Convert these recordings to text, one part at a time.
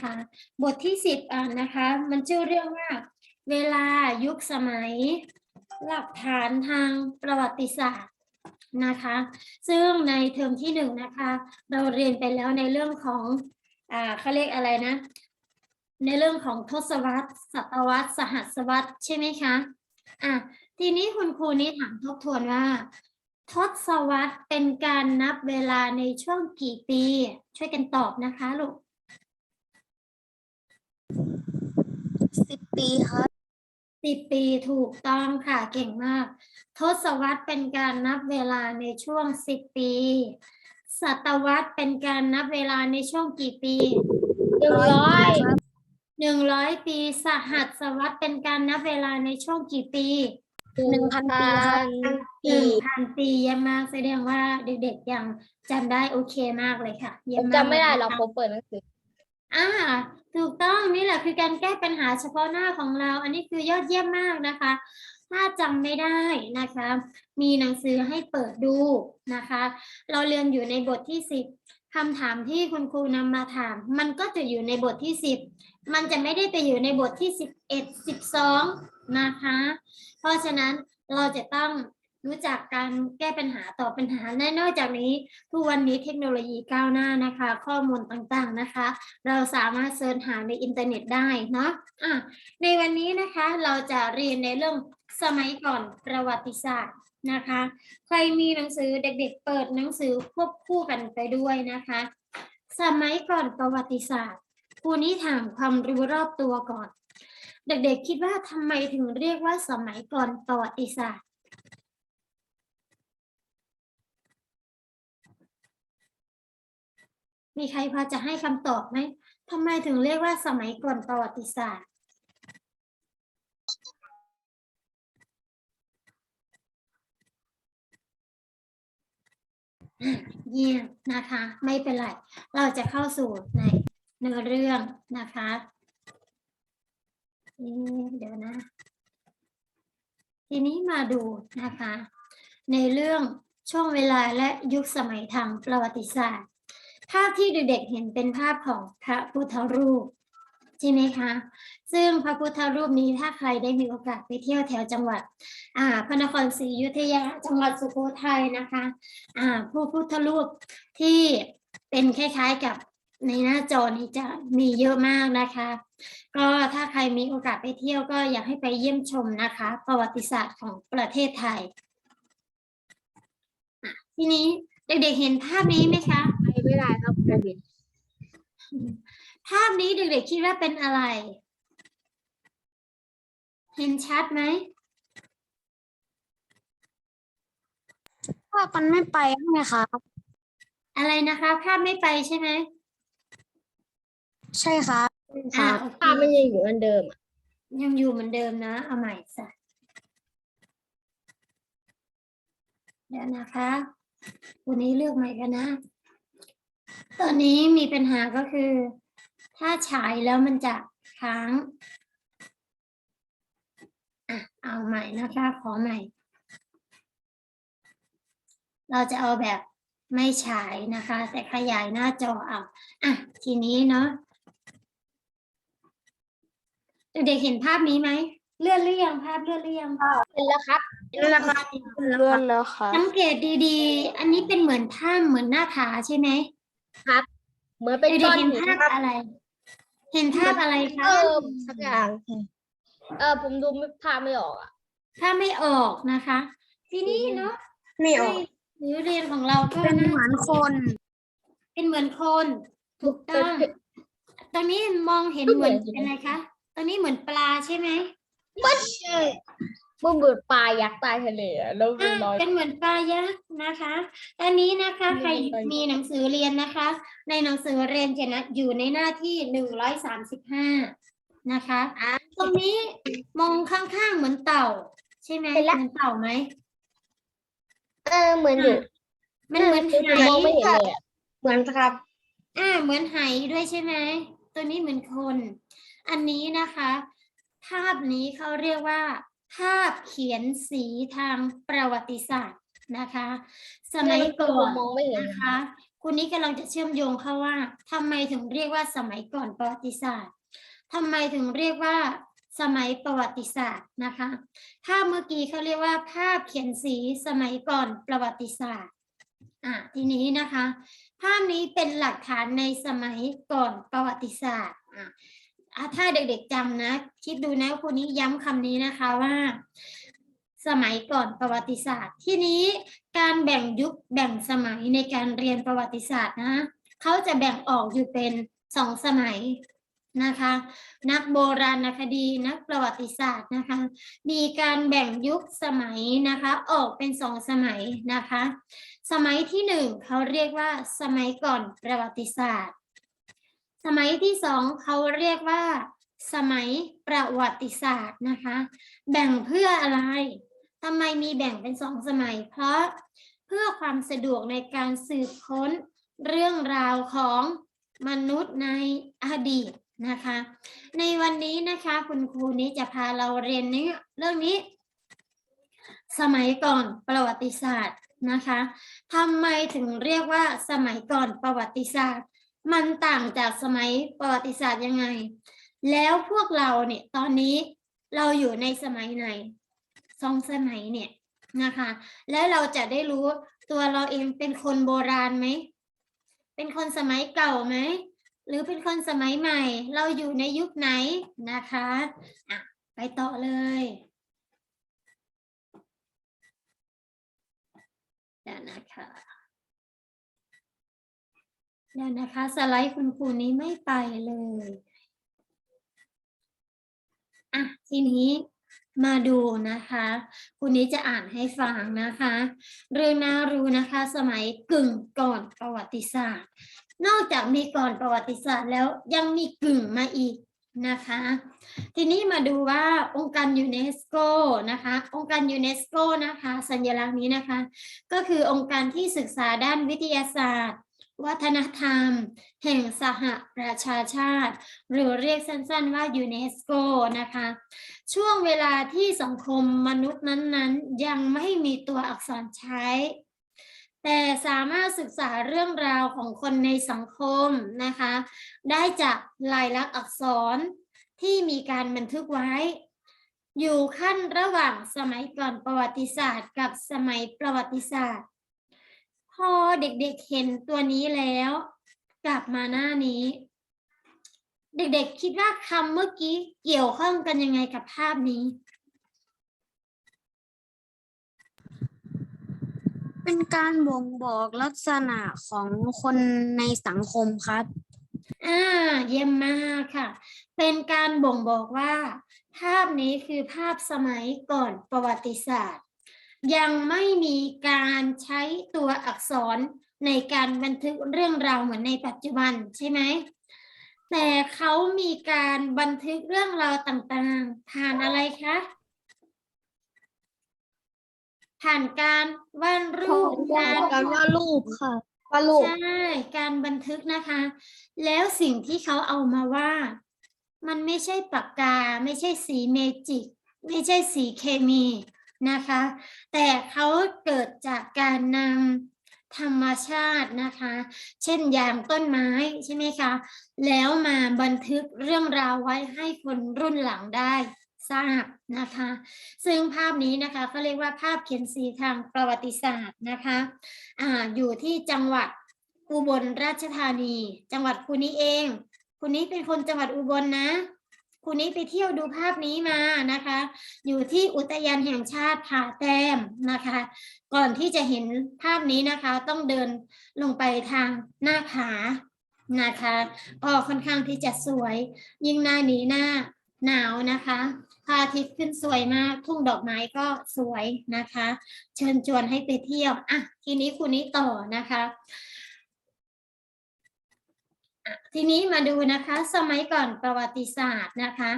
นะคะบทที่สิบอ่านนะคะ มันชื่อเรื่องว่าเวลายุคสมัย หลักฐานทางประวัติศาสตร์นะคะ ซึ่งในเทอมที่หนึ่งนะคะ เราเรียนไปแล้วในเรื่องของอ่าเขาเรียกอะไรนะ ในเรื่องของทศวรรษศตวรรษ สหัสวรรษใช่ไหมคะอะทีนี้คุณครูนี่ถามทบทวนว่า ทศวรรษเป็นการนับเวลาในช่วงกี่ปี ช่วยกันตอบนะคะลูก สิบปีครับสิบปีถูกต้องค่ะเก่งมาก ทศวรรษเป็นการนับเวลาในช่วงสิบปี ศตวรรษเป็นการนับเวลาในช่วงกี่ปีหนึ่งร้อยหนึ่งร้อยปีสหัสวรรษเป็นการนับเวลาในช่วงกี่ปีหนึ่งพันปีครับหนึ่งพันปีเยี่ยมมากแสดงว่าเด็กๆยังจำได้โอเคมากเลยค่ะเยี่ผยมมมากจำไม่ได้ลยหรอกนะคะผมเปิดหนังสือ อ่าถูกต้องนี่แหละคือการแก้ปัญหาเฉพาะหน้าของเรา อันนี้คือยอดเยี่ยมมากนะคะ ถ้าจำไม่ได้นะคะ มีหนังสือให้เปิดดูนะคะ เราเรียนอยู่ในบทที่สิบคำถามที่คุณครูนำมาถาม มันก็จะอยู่ในบทที่สิบมันจะไม่ได้ไปอยู่ในบทที่สิบเอ็ดสิบสองนะคะ เพราะฉะนั้นเราจะต้อง รู้จักการแก้ปัญหาตอบปัญหาและนอกจากนี้ทุกวันนี้เทคโนโลยีก้าวหน้านะคะ ข้อมูลต่างๆนะคะ เราสามารถเสิร์ชหาในอินเทอร์เน็ตได้เนาะะในวันนี้นะคะเราจะเรียนในเรื่องสมัยก่อนประวัติศาสตร์นะคะ ใครมีหนังสือเด็กๆ เปิดหนังสือควบคู่กันไปด้วยนะคะ สมัยก่อนประวัติศาสตร์ครูนี้ถามความรู้รอบตัวก่อน เด็กๆคิดว่าทำไมถึงเรียกว่าสมัยก่อนประวัติศาสตร์ มีใครพอจะให้คำตอบไหมทำไมถึงเรียกว่าสมัยก่อนประวัติศาสตร์ เยี่ยมนะคะ ไม่เป็นไร เราจะเข้าสู่ในเนื้อเรื่องนะคะเอ๊ะเดี๋ยวนะ ทีนี้มาดูนะคะ ในเรื่องช่วงเวลาและยุคสมัยทางประวัติศาสตร์ ภาพที่เด็กๆเห็นเป็นภาพของพระพุทธรูปใช่ไหมคะ ซึ่งพระพุทธรูปนี้ถ้าใครได้มีโอกาสไปเที่ยวแถวจังหวัดอ่าพระนครศรีอยุธยาจังหวัดสุโขทัยนะคะอ่าพระพุทธรูปที่เป็นคล้ายๆกับในหน้าจอนี้จะมีเยอะมากนะคะ ก็ถ้าใครมีโอกาสไปเที่ยวก็อยากให้ไปเยี่ยมชมนะคะ ประวัติศาสตร์ของประเทศไทย ทีนี้เด็กๆเห็นภาพนี้ไหมคะ ไปไม่ได้ครับโควิดภาพนี้เด็กๆคิดว่าเป็นอะไร เห็นชัดไหมภาพมันไม่ไปใช่ไหมครับ อะไรนะคะภาพไม่ไปใช่ไหมใช่ครับอ่าโอเคภาพมันยังอยู่เหมือนเดิมอะยังอยู่เหมือนเดิมนะ เอาใหม่สักเดี๋ยวนะคะ วันนี้เลือกใหม่กันนะ ตอนนี้มีปัญหาก็คือ ถ้าฉายแล้วมันจะค้างอะเอาใหม่นะคะ ขอใหม่ เราจะเอาแบบไม่ฉายนะคะ แต่ขยายหน้าจอเอาอะทีนี้เนาะเด็กๆเห็นภาพนี้ไหมเลื่อนหรือยังภาพเลื่อนหรือยังเห็นแล้วครับเลื่อนแล้วครับเลื่อนแล้วค่ะสังเกตดีๆ อันนี้เป็นเหมือนถ้ำเหมือนหน้าผาใช่ไหม เหมือนเป็นเด็ก้กอนๆเห็นหินภาพครับอะไร เห็นภาพอะไรคะเออสักอย่างเออผมดูไม่ภาพไม่ออกอะ ถ้าไม่ออกนะคะ ทีนี้เนาะไม่ออก ในหรือเรียนของเราก็เป็นเหมือนคน เป็นเหมือนคน ถูกต้องตรงนี้มองเห็นเหมือนเป็นอะไรคะตรงนี้เหมือนปลาใช่ไหมมันใช่ มันเหมือนปลายักษ์ใต้ทะเลอะแล้วมีอ่ารอย เป็นเหมือนปลายักษ์นะคะตอนนี้นะคะมีใครรอย มีหนังสือเรียนนะคะ ในหนังสือเรียนจะนะอยู่ในหน้าที่หนึ่งร้อยสามสิบห้านะคะตรงนี้มองข้างๆเหมือนเต่า ใช่ไหมเห็นเหละมือนเต่าไหมเออเหมือนอยู่มันเหมือนไหมองไม่เห็นเลยอะเหมือนครับ อ่าเหมือนไหด้วยใช่ไหมตัวนี้เหมือนคน อันนี้นะคะ ภาพนี้เขาเรียกว่า ภาพเขียนสีทางประวัติศาสตร์นะคะ สมัยก่อนมองไม่เห็นนะคะ คุณนี้กำลังจะเชื่อมโยงเข้าว่าทำไมถึงเรียกว่าสมัยก่อนประวัติศาสตร์ทำไมถึงเรียกว่าสมัยประวัติศาสตร์นะคะ ภาพเมื่อกี้เขาเรียกว่า ภาพเขียนสีสมัยก่อนประวัติศาสตร์อะทีนี้นะคะ ภาพนี้เป็นหลักฐานในสมัยก่อนประวัติศาสตร์อะอะ ถ้าเด็กๆจำนะ คิดดูนะคุณนี้ย้ำคำนี้นะคะว่า สมัยก่อนประวัติศาสตร์ ที่นี้การแบ่งยุคแบ่งสมัยในการเรียนประวัติศาสตร์นะเขาจะแบ่งออกอยู่เป็นสองสมัยนะคะ นักโบราณคดีนักประวัติศาสตร์นะคะ มีการแบ่งยุคสมัยนะคะ ออกเป็นสองสมัยนะคะ สมัยที่หนึ่งเขาเรียกว่าสมัยก่อนประวัติศาสตร์ สมัยที่สองเขาเรียกว่า สมัยประวัติศาสตร์นะคะ แบ่งเพื่ออะไรทำไมมีแบ่งเป็นสองสมัย เพราะเพื่อความสะดวกในการสืบค้นเรื่องราวของมนุษย์ในอดีตนะคะ ในวันนี้นะคะคุณครูนี้จะพาเราเรียนเนี้เรื่องนี้ สมัยก่อนประวัติศาสตร์นะคะทำไมถึงเรียกว่าสมัยก่อนประวัติศาสตร์ มันต่างจากสมัยประวัติศาสตร์ยังไง แล้วพวกเราเนี่ยตอนนี้เราอยู่ในสมัยไหนสองสมัยเนี่ยนะคะ แล้วเราจะได้รู้ตัวเราเองเป็นคนโบราณไหม เป็นคนสมัยเก่าไหม หรือเป็นคนสมัยใหม่ เราอยู่ในยุคไหนนะคะอะไปต่อเลยเดี๋ยวนะคะ เดี๋ยวนะคะ สไลด์คุณครูนี้ไม่ไปเลยอะทีนี้มาดูนะคะ คุณนี้จะอ่านให้ฟังนะคะ เรื่องน่ารู้นะคะ สมัยกึ่งก่อนประวัติศาสตร์ นอกจากมีก่อนประวัติศาสตร์แล้วยังมีกึ่งมาอีกนะคะ ทีนี้มาดูว่าองค์การยูเนสโกนะคะ องค์การยูเนสโกนะคะ สัญลักษณ์นี้นะคะ ก็คือองค์การที่ศึกษาด้านวิทยาศาสตร์ วัฒนธรรม แห่งสหประชาชาติ หรือเรียกสั้นๆว่ายูเนสโกนะคะ ช่วงเวลาที่สังคมมนุษย์นั้นๆ ยังไม่มีตัวอักษรใช้ แต่สามารถศึกษาเรื่องราวของคนในสังคมนะคะ ได้จากลายลักษณ์อักษรที่มีการบันทึกไว้ อยู่ขั้นระหว่างสมัยก่อนประวัติศาสตร์ กับสมัยประวัติศาสตร์ อเด็กๆเห็นตัวนี้แล้ว กลับมาหน้านี้ เด็กๆคิดว่าคำเมื่อกี้เกี่ยวข้องกันยังไงกับภาพนี้ เป็นการบ่งบอกลักษณะของคนในสังคมครับ อ่า เยี่ยมมากค่ะ เป็นการบ่งบอกว่า ภาพนี้คือภาพสมัยก่อนประวัติศาสตร์ ยังไม่มีการใช้ตัวอักษรในการบันทึกเรื่องราวเหมือนในปัจจุบันใช่ไหม แต่เขามีการบันทึกเรื่องราวต่างๆ ผ่านอะไรคะ ผ่านการวาดรูปการการว่ารูปค่ะปลาลูกใช่การบันทึกนะคะ แล้วสิ่งที่เขาเอามาวาดมันไม่ใช่ปากกา ไม่ใช่สีเมจิก ไม่ใช่สีเคมี นะคะ แต่เขาเกิดจากการนำธรรมชาตินะคะ เช่นอย่างต้นไม้ใช่ไหมคะ แล้วมาบันทึกเรื่องราวไว้ให้คนรุ่นหลังได้ทราบนะคะ ซึ่งภาพนี้นะคะเขาเรียกว่าภาพเขียนสีทางประวัติศาสตร์นะคะอ่าอยู่ที่จังหวัดอุบลราชธานี จังหวัดคุณนี้เอง คุณนี้เป็นคนจังหวัดอุบลนะ คุณนี้ไปเที่ยวดูภาพนี้มานะคะ อยู่ที่อุทยานแห่งชาติผาแต้มนะคะ ก่อนที่จะเห็นภาพนี้นะคะ ต้องเดินลงไปทางหน้าผานะคะก็ค่อนข้างที่จะสวย ยิ่งหน้านี้หน้าหนาวนะคะพระอาทิตย์ขึ้นสวยมาก ทุ่งดอกไม้ก็สวยนะคะ เชิญชวนให้ไปเที่ยวอะทีนี้คุณนี้ต่อนะคะ ทีนี้มาดูนะคะสมัยก่อนประวัติศาสตร์นะคะ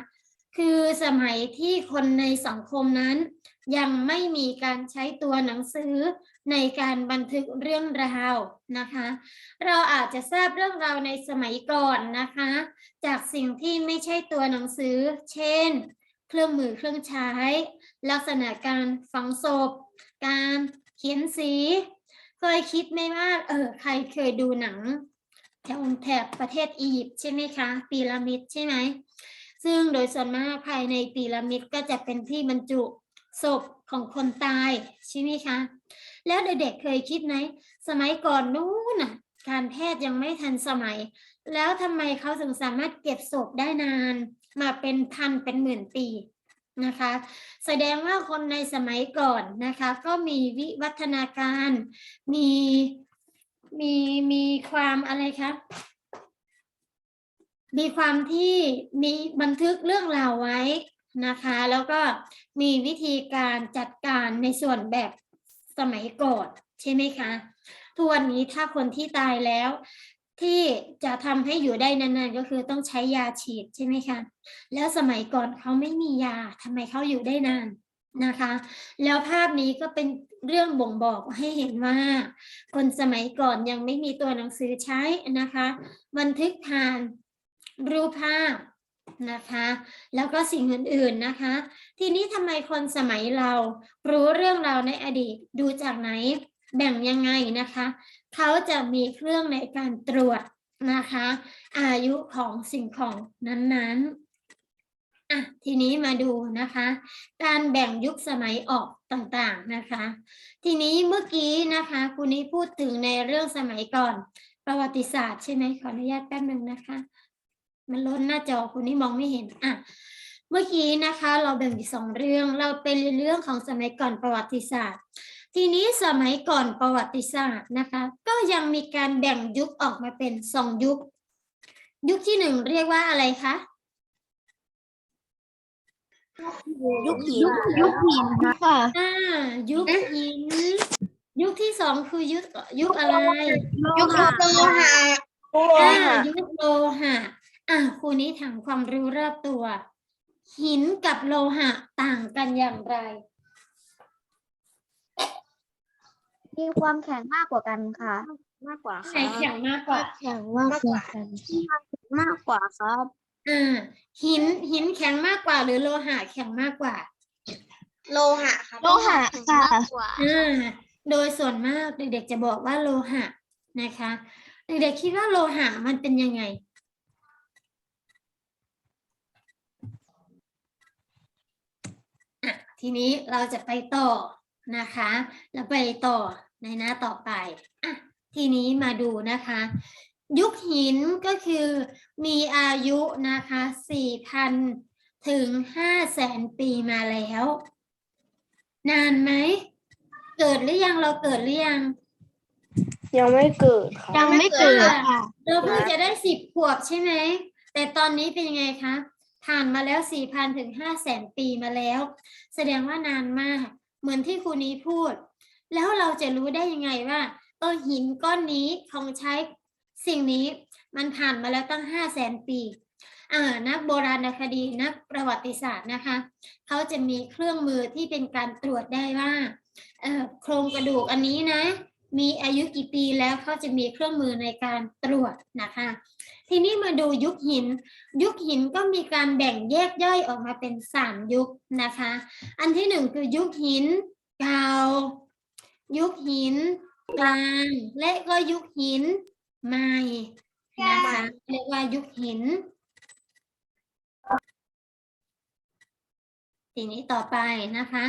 คือสมัยที่คนในสังคมนั้น ยังไม่มีการใช้ตัวหนังสือในการบันทึกเรื่องราวนะคะ เราอาจจะทราบเรื่องราวในสมัยก่อนนะคะ จากสิ่งที่ไม่ใช่ตัวหนังสือ เช่น เครื่องมือเครื่องใช้ ลักษณะการฝังศพ การเขียนสี เคยคิดไหมว่าเออใครเคยดูหนัง แถวแถบประเทศอียิปต์ใช่ไหมคะพีระมิดใช่ไหมซึ่งโดยส่วนมากภายในพีระมิดก็จะเป็นที่บรรจุศพของคนตายใช่ไหมคะ แล้วเด็กๆเคยคิดไหมสมัยก่อนนู้นน่ะการแพทย์ยังไม่ทันสมัย แล้วทำไมเขาถึงสามารถเก็บศพได้นาน มาเป็นพันเป็นหมื่นปีนะคะ แสดงว่าคนในสมัยก่อนนะคะ ก็มีวิวัฒนาการมี มีมีความอะไรคะมีความที่มีบันทึกเรื่องราวไว้นะคะ แล้วก็มีวิธีการจัดการในส่วนแบบสมัยก่อนใช่ไหมคะทุกวันนี้ถ้าคนที่ตายแล้ว ที่จะทำให้อยู่ได้นานๆ ก็คือต้องใช้ยาฉีดใช่ไหมคะ แล้วสมัยก่อนเขาไม่มียาทำไมเขาอยู่ได้นาน นะคะ แล้วภาพนี้ก็เป็นเรื่องบ่งบอกให้เห็นว่า คนสมัยก่อนยังไม่มีตัวหนังสือใช้นะคะ บันทึกผ่านรูปภาพนะคะ แล้วก็สิ่งอื่นๆนะคะ ทีนี้ทำไมคนสมัยเรารู้เรื่องเราในอดีตดูจากไหนแบ่งยังไงนะคะ เขาจะมีเครื่องในการตรวจนะคะ อายุของสิ่งของนั้นๆ อะทีนี้มาดูนะคะ การแบ่งยุคสมัยออกต่างๆนะคะ ทีนี้เมื่อกี้นะคะคุณนี้พูดถึงในเรื่องสมัยก่อน ประวัติศาสตร์ใช่ไหมขออนุญาตแป๊บหนึ่งนะคะ มันล้นหน้าจอคุณนี้มองไม่เห็นอะเมื่อกี้นะคะเราแบ่งเป็นสองเรื่องเราเป็นเรื่องของสมัยก่อนประวัติศาสตร์ ทีนี้สมัยก่อนประวัติศาสตร์นะคะ ก็ยังมีการแบ่งยุคออกมาเป็นสองยุค ยุคที่หนึ่งเรียกว่าอะไรคะ ยุคหินยุคหินค่ะอ่ายุคหิน ยุคที่สองคือยุคยุคอะไร ยุคโลหะอ่ายุคโลหะอ่าครูนี้ถามความรู้รอบตัว หินกับโลหะต่างกันอย่างไร มีความแข็งมากกว่ากันค่ะ มากกว่าไหนแข็งมากกว่า แข็งมากกว่ากันมากกว่าครับ อ่าหินหินแข็งมากกว่า หรือโลหะแข็งมากกว่า โลหะค่ะโลหะค่ะอ่าโดยส่วนมากเด็กๆจะบอกว่าโลหะนะคะ เด็กๆคิดว่าโลหะมันเป็นยังไง อะ ทีนี้เราจะไปต่อนะคะ แล้วไปต่อในหน้าต่อไป อะ ทีนี้มาดูนะคะ ยุคหินก็คือมีอายุนะคะ4,000ถึง500,000 ปีมาแล้ว นานไหม เกิดหรือยังเราเกิดหรือยัง ยังไม่เกิดค่ะยังไม่เกิดค่ะ เราเพิ่งจะได้สิบขวบใช่ไหม แต่ตอนนี้เป็นยังไงคะ ผ่านมาแล้วสี่พันถึงห้าแสนปีมาแล้ว แสดงว่านานมาก เหมือนที่ครูนี้พูด แล้วเราจะรู้ได้ยังไงว่าเออหินก้อนนี้ของใช้ สิ่งนี้มันผ่านมาแล้วตั้งห้าแสนปีนักโบราณคดีนักประวัติศาสตร์นะคะเขาจะมีเครื่องมือที่เป็นการตรวจได้ว่าโครงกระดูกอันนี้นะ มีอายุกี่ปีแล้วเขาจะมีเครื่องมือในการตรวจนะคะ ทีนี้มาดูยุคหิน ยุคหินก็มีการแบ่งแยกย่อยออกมาเป็นสามยุคนะคะ อันที่หนึ่งคือยุคหินเก่ายุคหินกลางและก็ยุคหิน ใหม่นะคะเรียกว่ายุคหิน ทีนี้ต่อไปนะคะ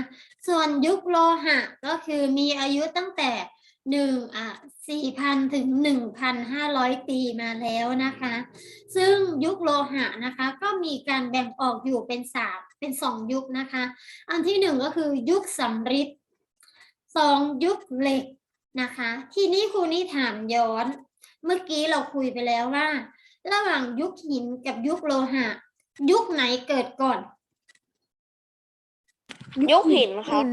ส่วนยุคโลหะก็คือมีอายุตั้งแต่หนึ่งอะสี่พันถึงหนึ่งพันห้าร้อยปีมาแล้วนะคะ ซึ่งยุคโลหะนะคะ ก็มีการแบ่งออกอยู่เป็นสามเป็นสองยุคนะคะ อันที่หนึ่งก็คือยุคสำริดสองยุคเหล็กนะคะ ทีนี้ครูนี่ถามย้อน เมื่อกี้เราคุยไปแล้วว่า ระหว่างยุคหินกับยุคโลหะ ยุคไหนเกิดก่อน ยุคหินครับ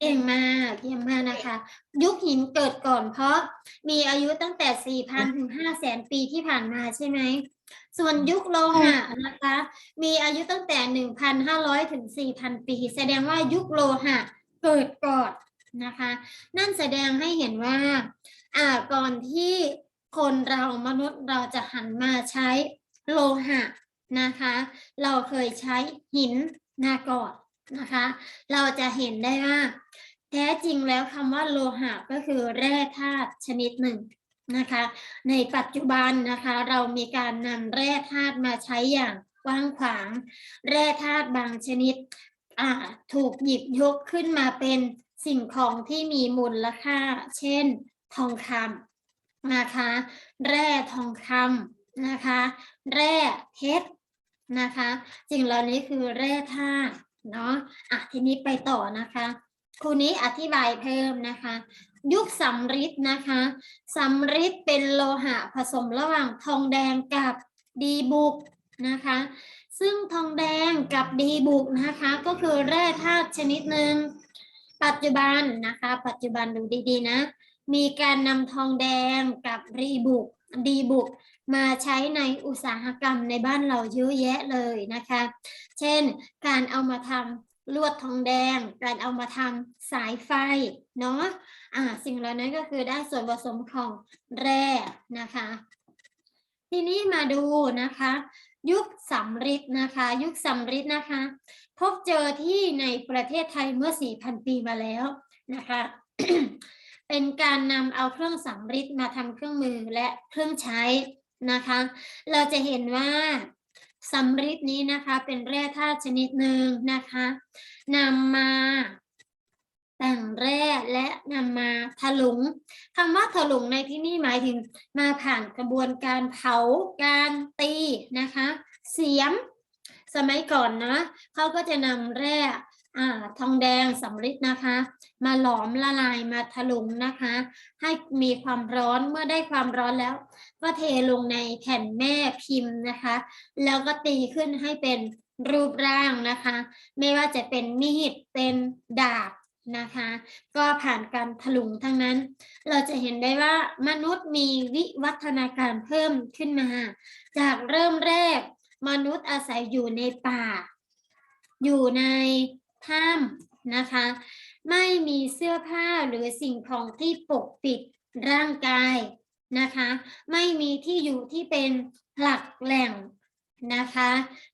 เก่งมากเยี่ยมมากนะคะ ยุคหินเกิดก่อนเพราะมีอายุตั้งแต่ 4,000 ถึง500,000 ปีที่ผ่านมาใช่ไหม ส่วนยุคโลหะนะคะ มีอายุตั้งแต่ 1,500 ถึง 4,000 ปี แสดงว่ายุคโลหะเกิดก่อนนะคะ นั่นแสดงให้เห็นว่าอ่าก่อนที่ คนเรามนุษย์เราจะหันมาใช้โลหะนะคะ เราเคยใช้หินมาก่อนนะคะ เราจะเห็นได้ว่า แท้จริงแล้วคำว่าโลหะก็คือแร่ธาตุชนิดหนึ่งนะคะ ในปัจจุบันนะคะเรามีการนำแร่ธาตุมาใช้อย่างกว้างขวาง แร่ธาตุบางชนิดถูกหยิบยกขึ้นมาเป็นสิ่งของที่มีมูลค่า เช่น ทองคำ นะคะ แร่ทองคำนะคะ แร่เพชรนะคะสิ่งเหล่านี้คือแร่ธาตุเนาะอะทีนี้ไปต่อนะคะครูนี้อธิบายเพิ่มนะคะ ยุคสำริดนะคะสำริดเป็นโลหะผสมระหว่างทองแดงกับดีบุกนะคะ ซึ่งทองแดงกับดีบุกนะคะ ก็คือแร่ธาตุชนิดหนึ่งปัจจุบันนะคะ ปัจจุบันดูดีๆนะ มีการนำทองแดงกับรีบุกดีบุกมาใช้ในอุตสาหกรรมในบ้านเราเยอะแยะเลยนะคะ เช่น การเอามาทำลวดทองแดง การเอามาทำสายไฟเนาะอ่าสิ่งเหล่านั้นก็คือได้ส่วนผสมของแร่นะคะ ทีนี้มาดูนะคะ ยุคสำริดนะคะ ยุคสำริดนะคะ พบเจอที่ในประเทศไทยเมื่อ 4,000 ปีมาแล้วนะคะ เป็นการนำเอาเครื่องสำริดมาทำเครื่องมือและเครื่องใช้นะคะ เราจะเห็นว่าสำริดนี้นะคะเป็นแร่ธาตุชนิดหนึ่งนะคะนำมาแต่งแร่และนำมาถลุงคำว่าถลุงในที่นี่หมายถึงมาผ่านกระบวนการเผาการตีนะคะ เสียมสมัยก่อนนะเขาก็จะนำแร่ อ่าทองแดงสำริดนะคะ มาหลอมละลายมาถลุงนะคะ ให้มีความร้อนเมื่อได้ความร้อนแล้ว ก็เทลงในแผ่นแม่พิมพ์นะคะ แล้วก็ตีขึ้นให้เป็นรูปร่างนะคะ ไม่ว่าจะเป็นมีดเป็นดาบนะคะ ก็ผ่านการถลุงทั้งนั้น เราจะเห็นได้ว่ามนุษย์มีวิวัฒนาการเพิ่มขึ้นมา จากเริ่มแรก มนุษย์อาศัยอยู่ในป่า อยู่ใน ถ้ำนะคะ ไม่มีเสื้อผ้าหรือสิ่งของที่ปกปิดร่างกายนะคะ ไม่มีที่อยู่ที่เป็นหลักแหล่งนะคะ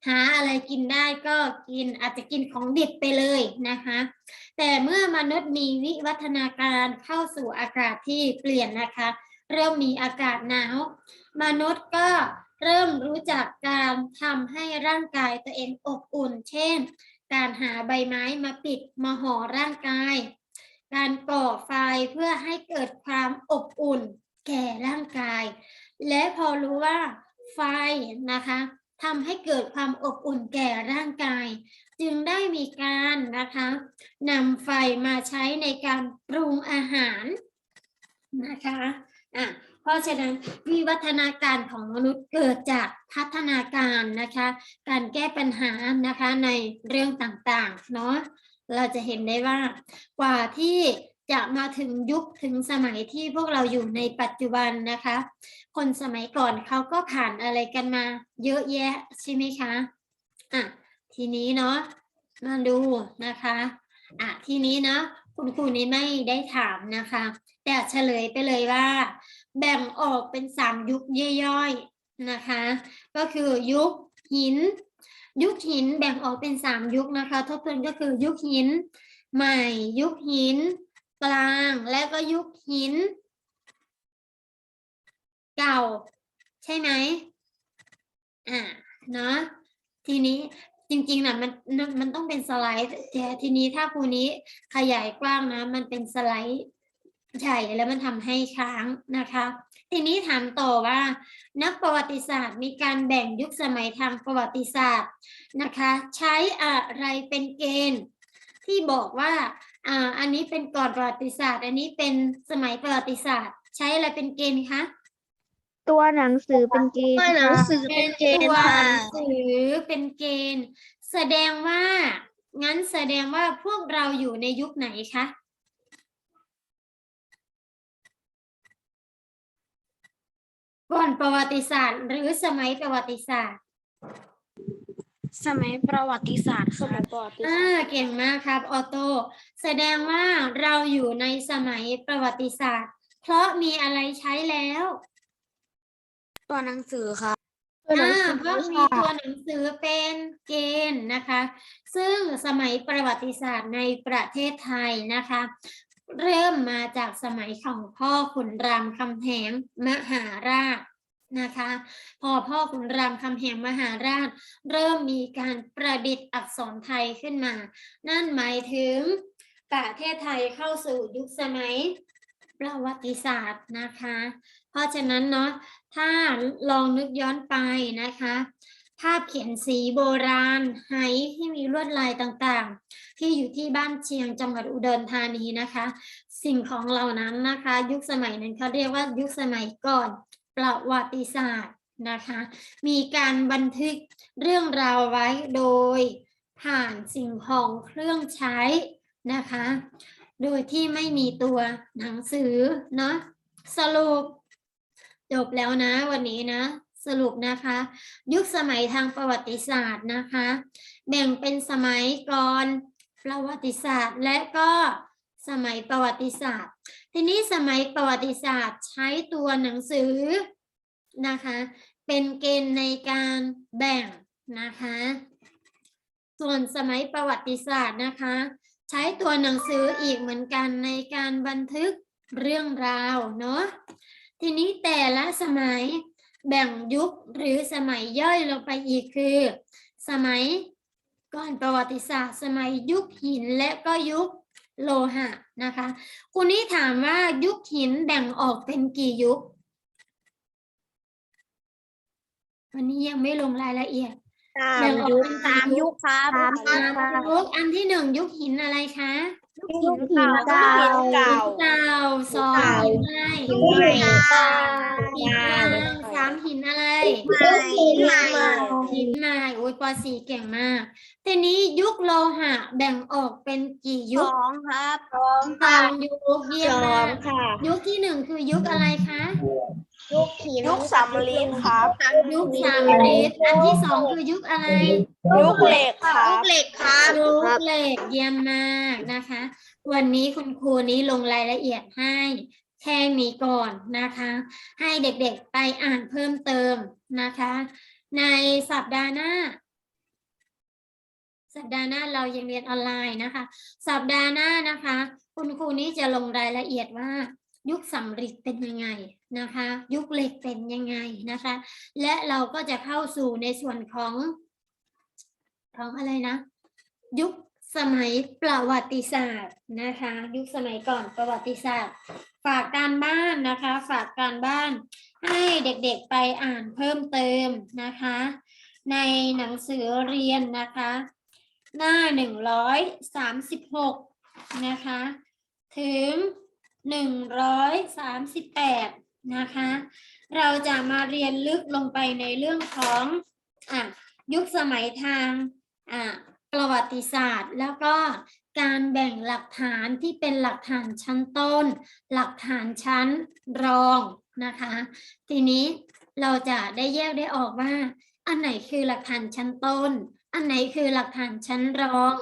หาอะไรกินได้ก็กินอาจจะกินของดิบไปเลยนะคะ แต่เมื่อมนุษย์มีวิวัฒนาการเข้าสู่อากาศที่เปลี่ยนนะคะ เริ่มมีอากาศหนาว มนุษย์ก็เริ่มรู้จักการทำให้ร่างกายตัวเองอบอุ่น เช่น การหาใบไม้มาปิดมาห่อร่างกาย การก่อไฟเพื่อให้เกิดความอบอุ่นแก่ร่างกาย และพอรู้ว่าไฟนะคะทำให้เกิดความอบอุ่นแก่ร่างกาย จึงได้มีการนะคะนำไฟมาใช้ในการปรุงอาหารนะคะอะ เพราะฉะนั้นวิวัฒนาการของมนุษย์เกิดจากพัฒนาการนะคะ การแก้ปัญหานะคะในเรื่องต่างๆเนาะเราจะเห็นได้ว่ากว่าที่จะมาถึงยุคถึงสมัยที่พวกเราอยู่ในปัจจุบันนะคะ คนสมัยก่อนเขาก็ผ่านอะไรกันมา เยอะแยะใช่ไหมคะอะทีนี้เนาะมาดูนะคะอะทีนี้เนาะคุณครูนี้ไม่ได้ถามนะคะ แต่เฉลยไปเลยว่า แบ่งออกเป็นสามยุคย่อยๆนะคะ ก็คือยุคหิน ยุคหินแบ่งออกเป็นสามยุคนะคะ ทบทวนก็คือยุคหิน ใหม่ ยุคหิน กลางและก็ยุคหิน เก่า ใช่ไหมอ่าเนาะทีนี้จริงๆนะมันมันต้องเป็นสไลด์แต่ทีนี้ถ้าครูนี้ขยายกว้างนะ มันเป็นสไลด์ ใหญ่แล้วมันทำให้ค้างนะคะ ทีนี้ถามต่อว่า นักประวัติศาสตร์มีการแบ่งยุคสมัยทางประวัติศาสตร์นะคะ ใช้อะไรเป็นเกณฑ์ ที่บอกว่าอ่าอันนี้เป็นก่อนประวัติศาสตร์ อันนี้เป็นสมัยประวัติศาสตร์ ใช้อะไรเป็นเกณฑ์คะตัวหนังสือเป็นเกณฑ์ตัวหนังสือเป็นเกณฑ์ตัวค่ะหนังสือเป็นเกณฑ์ แสดงว่างั้นแสดงว่าพวกเราอยู่ในยุคไหนคะ ก่อนประวัติศาสตร์ หรือสมัยประวัติศาสตร์ สมัยประวัติศาสตร์ค่ะอ่าเก่งมากครับออโต้แสดงว่าเราอยู่ในสมัยประวัติศาสตร์ เพราะมีอะไรใช้แล้วตัวหนังสือค่ะตัวหนังอ่าสือเพราะมีค่ะตัวหนังสือเป็นเกณฑ์นนะคะ ซึ่งสมัยประวัติศาสตร์ในประเทศไทยนะคะ เริ่มมาจากสมัยของพ่อขุนรามคำแหงมหาราชนะคะ พอพ่อขุนรามคำแหงมหาราช เริ่มมีการประดิษฐ์อักษรไทยขึ้นมา นั่นหมายถึงประเทศไทยเข้าสู่ยุคสมัยประวัติศาสตร์นะคะ เพราะฉะนั้นเนาะถ้าลองนึกย้อนไปนะคะ ภาพเขียนสีโบราณไหที่มีลวดลายต่างๆ ที่อยู่ที่บ้านเชียงจังหวัดอุดรธานีนะคะ สิ่งของเหล่านั้นนะคะ ยุคสมัยนั้นเขาเรียกว่ายุคสมัยก่อนประวัติศาสตร์นะคะ มีการบันทึกเรื่องราวไว้โดยผ่านสิ่งของเครื่องใช้นะคะ โดยที่ไม่มีตัวหนังสือเนาะสรุปจบแล้วนะวันนี้นะ สรุปนะคะ ยุคสมัยทางประวัติศาสตร์นะคะ แบ่งเป็นสมัยก่อนประวัติศาสตร์ และก็สมัยประวัติศาสตร์ ทีนี้สมัยประวัติศาสตร์ใช้ตัวหนังสือนะคะ เป็นเกณฑ์ในการแบ่งนะคะ ส่วนสมัยประวัติศาสตร์นะคะ ใช้ตัวหนังสืออีกเหมือนกันในการบันทึกเรื่องราวเนาะทีนี้แต่ละสมัย แบ่งยุคหรือสมัยย่อยลงไปอีกคือ สมัยก่อนประวัติศาสตร์ สมัยยุคหินและก็ยุคโลหะนะคะคุณนี้ถามว่ายุคหินแบ่งออกเป็นกี่ยุค วันนี้ยังไม่ลงรายละเอียดแบ่งออกเป็นสามยุคครับสามยุคอันที่หนึ่งยุคหินอะไรคะยุคหินเก่าหินเก่าสองหินไรหินใหม่หินกลาสามหินอะไรหินใหม่หินใหม่โอ้ยปอสี่เก่งมาก ทีนี้ยุคโลหะแบ่งออกเป็นกี่ยุสคองครับสองยุคเยี่ยมมากยุคที่หนึ่งคือยุคอะไรคะ ยุคหินยุคสำลีครับ ยุคสามฤทธิ์อันที่สองคือยุคอะไร ยุคเหล็กครับเหล็กครับยุคเหล็กเยี่ยมมากนะคะ วันนี้คุณครูนี้ลงรายละเอียดให้แค่นี้ก่อนนะคะ ให้เด็กๆไปอ่านเพิ่มเติมนะคะ ในสัปดาห์หน้าสัปดาห์หน้าเรายังเรียนออนไลน์นะคะ สัปดาห์หน้านะคะ คุณครูนี้จะลงรายละเอียดว่า ยุคสำริดเป็นยังไง นะคะ ยุคเหล็กเป็นยังไงนะคะ และเราก็จะเข้าสู่ในส่วนของของอะไรนะ ยุคสมัยประวัติศาสตร์นะคะ ยุคสมัยก่อนประวัติศาสตร์ ฝากการบ้านนะคะ ฝากการบ้านให้เด็กๆไปอ่านเพิ่มเติมนะคะ ในหนังสือเรียนนะคะ หน้าหนึ่งร้อยสามสิบหกนะคะ ถึงห นะคะ เราจะมาเรียนลึกลงไปในเรื่องของอยุคสมัยทางประวัติศาสตร์ แล้วก็การแบ่งหลักฐานที่เป็นหลักฐานชั้นต้น หลักฐานชั้นรองนะคะ ทีนี้เราจะได้แยกได้ออกว่า อันไหนคือหลักฐานชั้นต้น อันไหนคือหลักฐานชั้นรอง